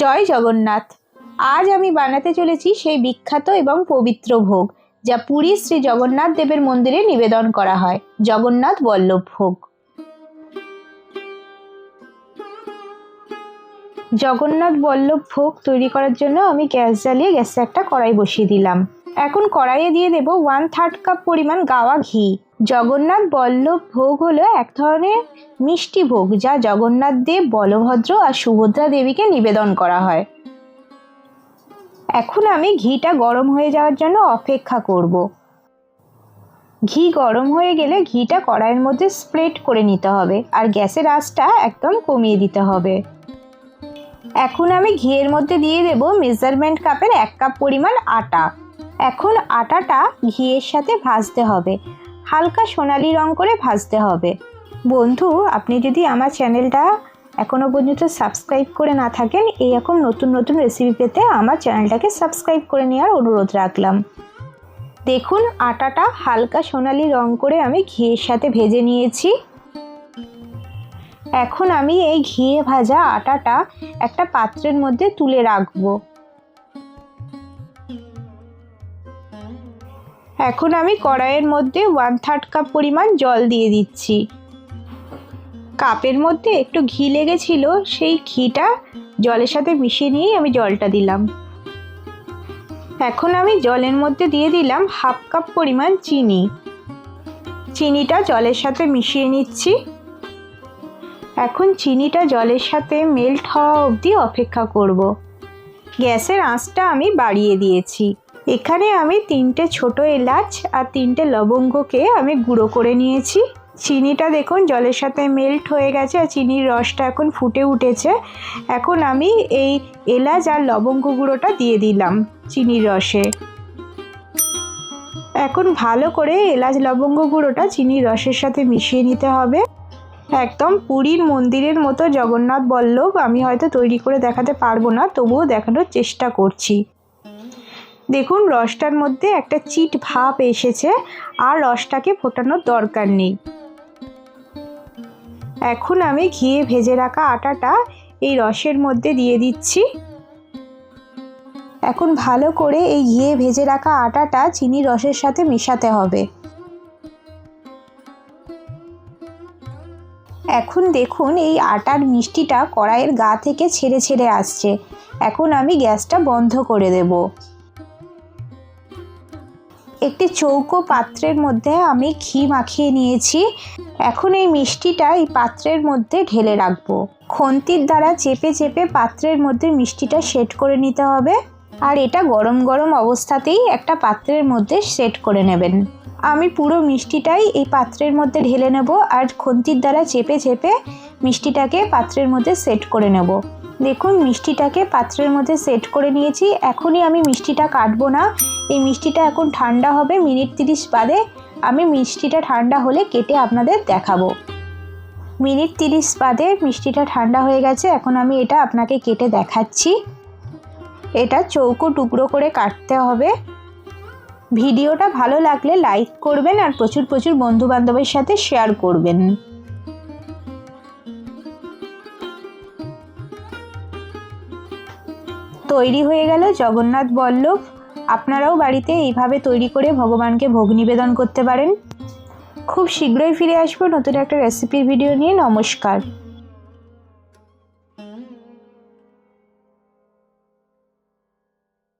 জয় জগন্নাথ। আজ আমি বানাতে চলেছি সেই বিখ্যাত এবং পবিত্র ভোগ, যা পুরী শ্রী জগন্নাথ দেবের মন্দিরে নিবেদন করা হয়, জগন্নাথ বল্লভ ভোগ। জগন্নাথ বল্লভ ভোগ তৈরি করার জন্য আমি গ্যাস জ্বালিয়ে গ্যাসে একটা কড়াই বসিয়ে দিলাম। এখন কড়াইয়ে দিয়ে দেব ওয়ান থার্ড কাপ পরিমাণ গাওয়া ঘি। জগন্নাথ বল্লভ ভোগ হলো এক ধরনের মিষ্টি ভোগ, যা জগন্নাথ দেব, বলভদ্র আর সুভদ্রা দেবীকে নিবেদন করা হয়। এখন আমি ঘিটা গরম হয়ে যাওয়ার জন্য অপেক্ষা করব। ঘি গরম হয়ে গেলে ঘিটা কড়াইয়ের মধ্যে স্প্রেড করে নিতে হবে আর গ্যাসের আঁচটা একদম কমিয়ে দিতে হবে। এখন আমি ঘিয়ের মধ্যে দিয়ে দেব মেজারমেন্ট কাপের এক কাপ পরিমাণ আটা। এখন আটাটা ঘিয়ের সাথে ভাজতে হবে। হালকা সোনালি রং করে ভাজতে হবে। বন্ধু, আপনি যদি আমার চ্যানেলটা এখনও পর্যন্ত সাবস্ক্রাইব করে না থাকেন এই এইরকম নতুন নতুন রেসিপি পেতে আমার চ্যানেলটাকে সাবস্ক্রাইব করে নেওয়ার অনুরোধ রাখলাম। দেখুন, আটাটা হালকা সোনালি রং করে আমি ঘিয়ের সাথে ভেজে নিয়েছি। এখন আমি এই ঘিয়ে ভাজা আটাটা একটা পাত্রের মধ্যে তুলে রাখব। এখন আমি কড়াইয়ের মধ্যে ওয়ান থার্ড কাপ পরিমাণ জল দিয়ে দিচ্ছি। কাপের মধ্যে একটু ঘি লেগেছিল, সেই ঘিটা জলের সাথে মিশিয়ে নিয়েই আমি জলটা দিলাম। এখন আমি জলের মধ্যে দিয়ে দিলাম হাফ কাপ পরিমাণ চিনি। চিনিটা জলের সাথে মিশিয়ে নিচ্ছি। এখন চিনিটা জলের সাথে মেল্ট হওয়া অবধি অপেক্ষা করব। গ্যাসের আঁচটা আমি বাড়িয়ে দিয়েছি। এখানে আমি তিনটে ছোট এলাচ আর তিনটে লবঙ্গকে আমি গুঁড়ো করে নিয়েছি। চিনিটা দেখুন জলের সাথে মেল্ট হয়ে গেছে আর চিনির রসটা এখন ফুটে উঠেছে। এখন আমি এই এলাচ আর লবঙ্গ গুঁড়োটা দিয়ে দিলাম চিনির রসে। এখন ভালো করে এলাচ লবঙ্গ গুঁড়োটা চিনির রসের সাথে মিশিয়ে নিতে হবে। একদম পুরীর মন্দিরের মতো জগন্নাথ বল্লভ আমি হয়তো তৈরি করে দেখাতে পারব না, তবুও দেখানোর চেষ্টা করছি। দেখুন, রসটার মধ্যে একটা চিট ভাপ এসেছে আর রসটাকে ফোটানোর দরকার নেই। এখন আমি ঘিয়ে ভেজে রাখা আটাটা এই রসের মধ্যে দিয়ে দিচ্ছি। এখন ভালো করে এই ঘিয়ে ভেজে রাখা আটাটা চিনি রসের সাথে মেশাতে হবে। এখন দেখুন, এই আটার মিষ্টিটা কড়াইয়ের গা থেকে ছেড়ে ছেড়ে আসছে। এখন আমি গ্যাসটা বন্ধ করে দেবো। একটি চৌকো পাত্রের মধ্যে আমি ঘি মাখিয়ে নিয়েছি। এখন এই মিষ্টিটা এই পাত্রের মধ্যে ঢেলে রাখব। খন্তির দ্বারা চেপে চেপে পাত্রের মধ্যে মিষ্টিটা সেট করে নিতে হবে। আর এটা গরম গরম অবস্থাতেই একটা পাত্রের মধ্যে সেট করে নেবেন। আমি পুরো মিষ্টিটাই এই পাত্রের মধ্যে ঢেলে নেব আর খন্তির দ্বারা চেপে চেপে মিষ্টিটাকে পাত্রের মধ্যে সেট করে নেব। দেখুন, মিষ্টিটাকে পাত্রের মধ্যে সেট করে নিয়েছি। এখনই আমি মিষ্টিটা কাটবো না। এই মিষ্টিটা এখন ঠান্ডা হবে, মিনিট তিরিশ বাদে আমি মিষ্টিটা ঠান্ডা হলে কেটে আপনাদের দেখাবো। মিনিট তিরিশ বাদে মিষ্টিটা ঠান্ডা হয়ে গেছে, এখন আমি এটা আপনাকে কেটে দেখাচ্ছি। এটা চৌকো টুকরো করে কাটতে হবে। ভিডিওটা ভালো লাগলে লাইক করবেন আর প্রচুর প্রচুর বন্ধু বান্ধবের সাথে শেয়ার করবেন। তৈরি হয়ে গেল জগন্নাথ বল্লভ। আপনারাও বাড়িতে এইভাবে তৈরি করে ভগবানকে ভোগ নিবেদন করতে পারেন। খুব শীঘ্রই ফিরে আসব নতুন একটা রেসিপির ভিডিও নিয়ে। নমস্কার।